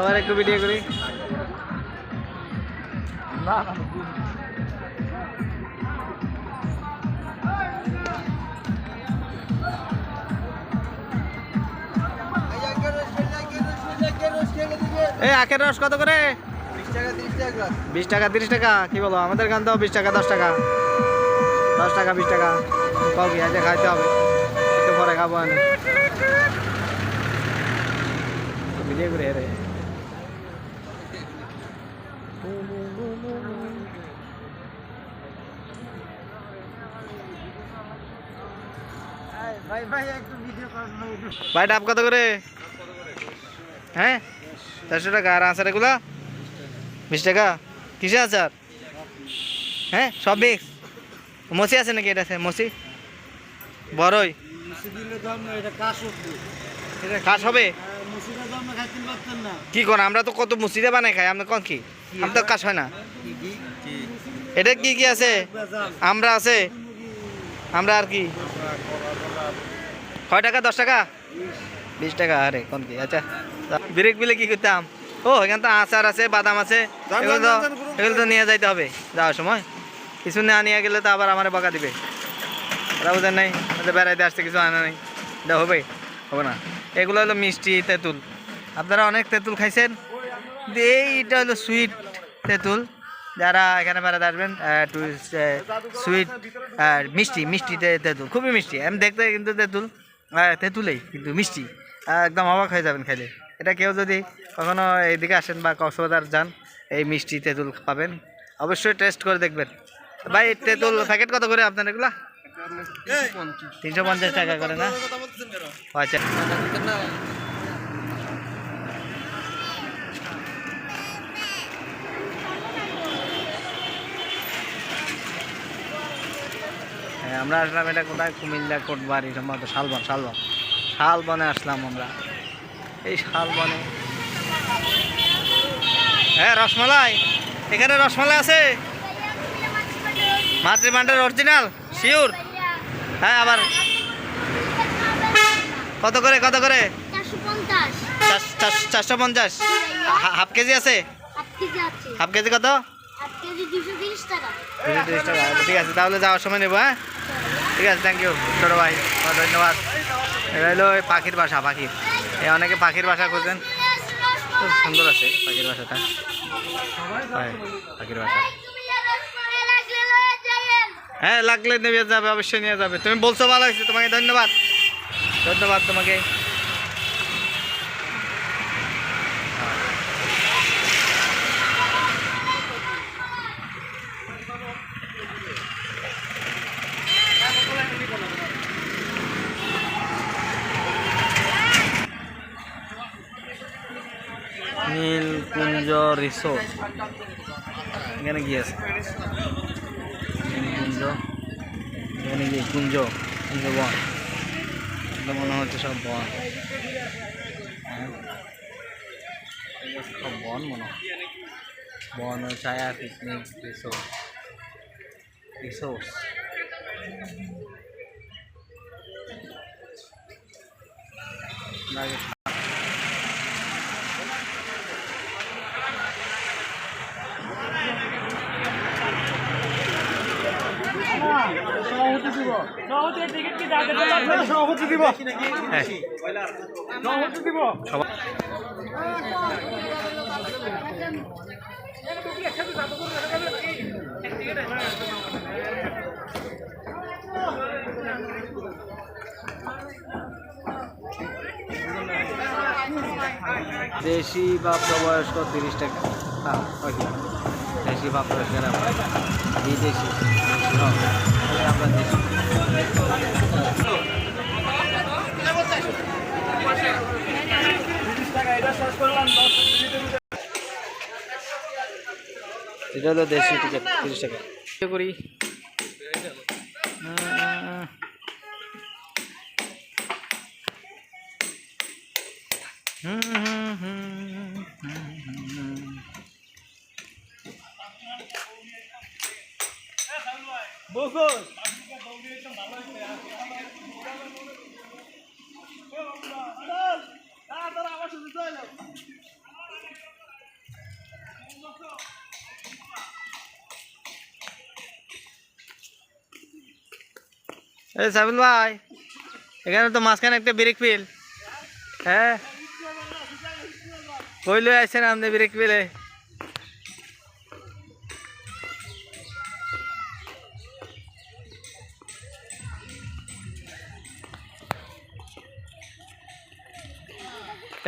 সবার একটু ভিডিও করি। এই আখের রস কত করে? বিশ টাকা তিরিশ টাকা। কি বলো আমাদের গান তো বিশ টাকা দশ টাকা। দশ টাকা বিশ টাকা। কাউ কি খাইতে হবে। একটু পরে খাব আমি। ভিডিও করে রে। ভাই ডাব কত করে? হ্যাঁ? চারশো টাকা। আর আচার এগুলা? বিশ টাকা? কিসে আচার হ্যাঁ সব মিক্স মসি আছে নাকি? এটা মসি? বড়ই? কাজ হবে? কি কোন? আমরা তো কত মুসিদে বানাই খাই আমরা কোন কি? আমরা তো কাজ হয় না। এটা কি কি আছে? আমরা আছে? আমরা আর কি? কয় টাকা দশ টাকা? বিশ টাকা আরে কোন কি? আচ্ছা ব্রেক বিলে কি করতাম ও এখানে তো আচার আছে বাদাম আছে। এগুলো তো এগুলো তো নিয়ে যাইতে হবে। যাওয়ার সময়। কিছু না নিয়ে গেলে তো আবার আমার বকা দিবে। ওরা বুঝেন নাই? ওদের বেড়াইতে আসছে কিছু আনা নেই। এটা হবে? হবে না। এগুলো হলো মিষ্টি তেঁতুল। আপনারা অনেক তেঁতুল খাইছেন? এইটা হলো সুইট তেঁতুল। যারা এখানে বেড়াতে আসবেন সুইট মিষ্টি মিষ্টি তে- তেঁতুল। খুবই মিষ্টি। আমি দেখতে কিন্তু তেঁতুল। আহ, তেঁতুলেই কিন্তু মিষ্টি। একদম অবাক হয়ে যাবেন খাইলে। এটা কেউ যদি কখনো এইদিকে আসেন বা কক্সবাজার যান এই মিষ্টি তেঁতুল পাবেন। অবশ্যই টেস্ট করে দেখবেন। ভাই তেঁতুল প্যাকেট কত করে আপনার এগুলা? তিনশো পঞ্চাশ। টাকা করে না? আচ্ছা। আমরা আসলাম এটা কোথায়? কুমিল্লা কোটবাড়ি সম্ভবত শালবন শালবন। শালবনে আসলাম আমরা। এই শালবনে। হ্যাঁ রসমালাই! এখানে রসমালাই আছে? মাতৃমান্ডের অরিজিনাল শিওর হ্যাঁ আবার। কত করে কত করে? চারশো পঞ্চাশ। হাফ কেজি আছে? হাফ কেজি আছে হাফ কেজি কত ঠিক আছে তাহলে যাওয়ার সময় নেব হ্যাঁ? ঠিক আছে থ্যাংক ইউ ছোটো ভাই ধন্যবাদ। এটা হলো ওই পাখির বাসা, পাখি। এই অনেকে পাখির বাসা খুঁজছেন খুব সুন্দর আছে পাখির বাসাটা। পাখির বাসা। হ্যাঁ লাগলে নিয়ে যাবে, অবশ্যই নিয়ে যাবে। তুমি বলছো ভালো হয়েছে, তোমাকে ধন্যবাদ। ধন্যবাদ তোমাকে। নীলকুঞ্জ রিসোর্ট এখানে কি আছে নীলকুঞ্জ এখানে কি কুঞ্জ কুঞ্জ বন এটা মনে হচ্ছে সব বন হ্যাঁ। এগুলো সব বন মনে হয় বন ও ছায়া পিকনিক রিসোর্ট রিসোর্স লাগে হ্যাঁ সবাই দেশি বা প্রবয়স্ক তিরিশ টাকা। হ্যাঁ দেশি বা প্রবয়স্ক বিদেশি। হ্যাঁ, আমরা দেশি। এটা হলো দেশি টিকিট তিরিশ টাকা করি আহ, হুম হুম হুম হুম হুম এই সাবিল ভাই এখানে তো মাঝখানে একটা ব্রেক ফিল হ্যাঁ কই লই আইছেন আপনি ব্রেক ফিলে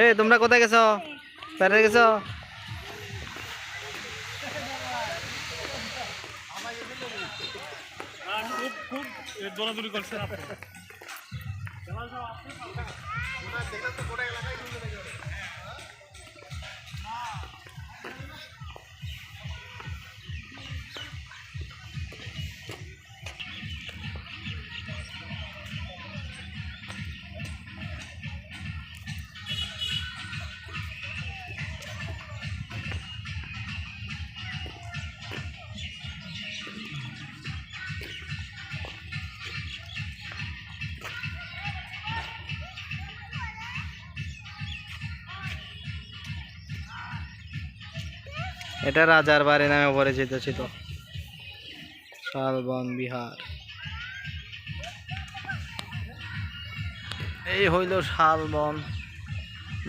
এই তোমরা কোথায় গেছো বেড়াতে গেছো খুব খুব দৌড়াদৌড়ি করছেন আপনি। এটা রাজার বাড়ি নামে পরিচিত ছিল। শালবন বিহার। এই হইল শালবন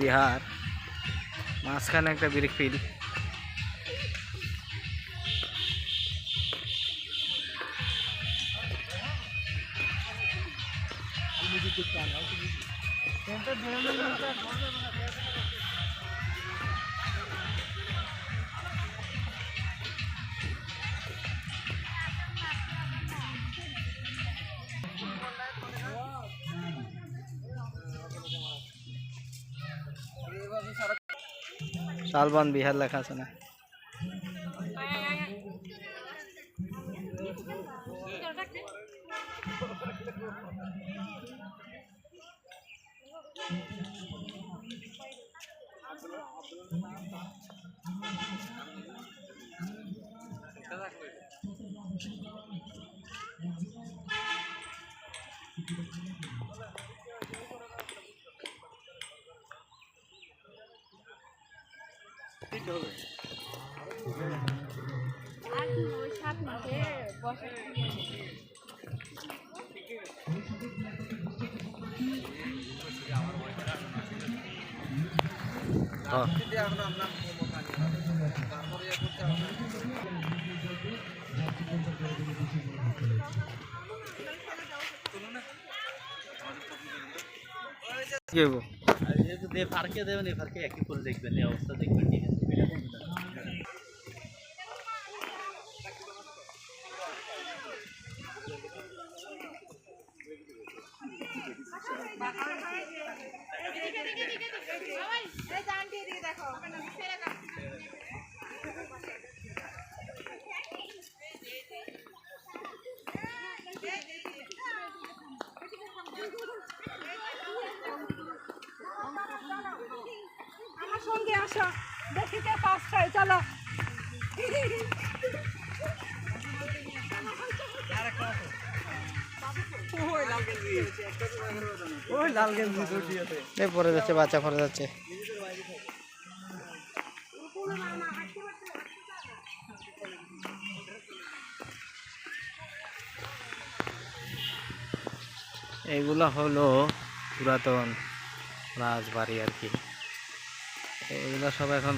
বিহার। মাঝখানে একটা ব্রিক ফিল শালবন বিহার লেখা আছে না হ্যাঁ। কি ফারকে দেবেন এই ফারকে একই করে দেখবেন এই অবস্থা দেখবেন ঠিক আছে? আমার সঙ্গে আসো। দেখি কে ফার্স্ট হয় চলো। এই পড়ে যাচ্ছে বাচ্চা পড়ে যাচ্ছে। এগুলো হলো পুরাতন রাজবাড়ি আর কি। এগুলো সব এখন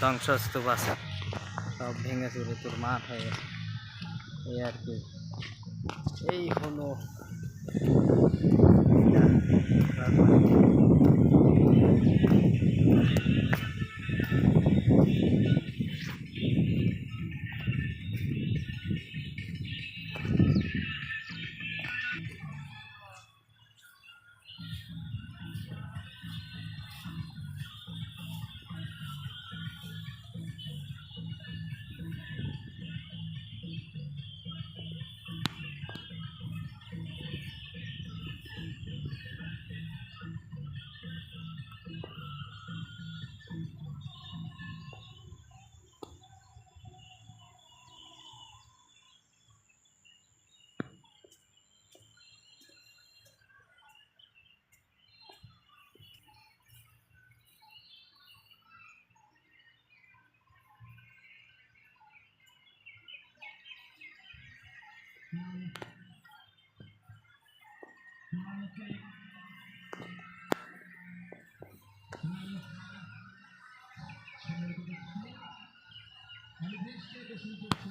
ধ্বংসস্তূপ আছে। সব ভেঙে চুরে তোর মাঠ হয়ে গেছে। এই আর কি। এই হলো রাজবাড়ি। শুরু করছি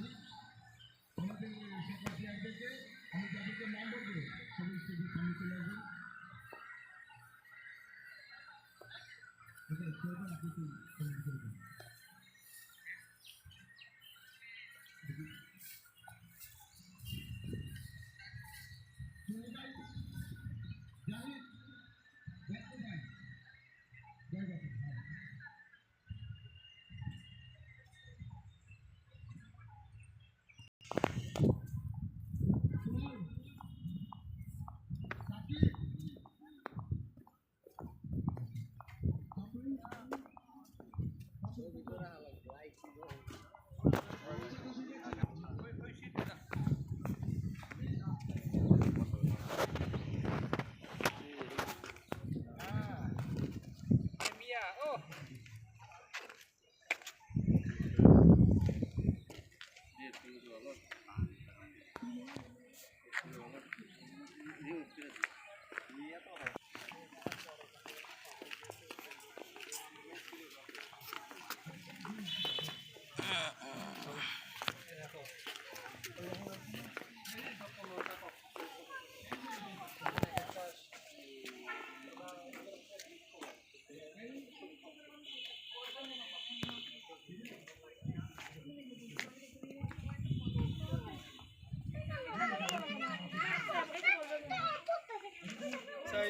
আমাদের সাথে একজনকে আমি যাদেরকে নাম বলব সবাই সেটি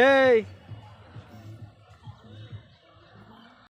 এই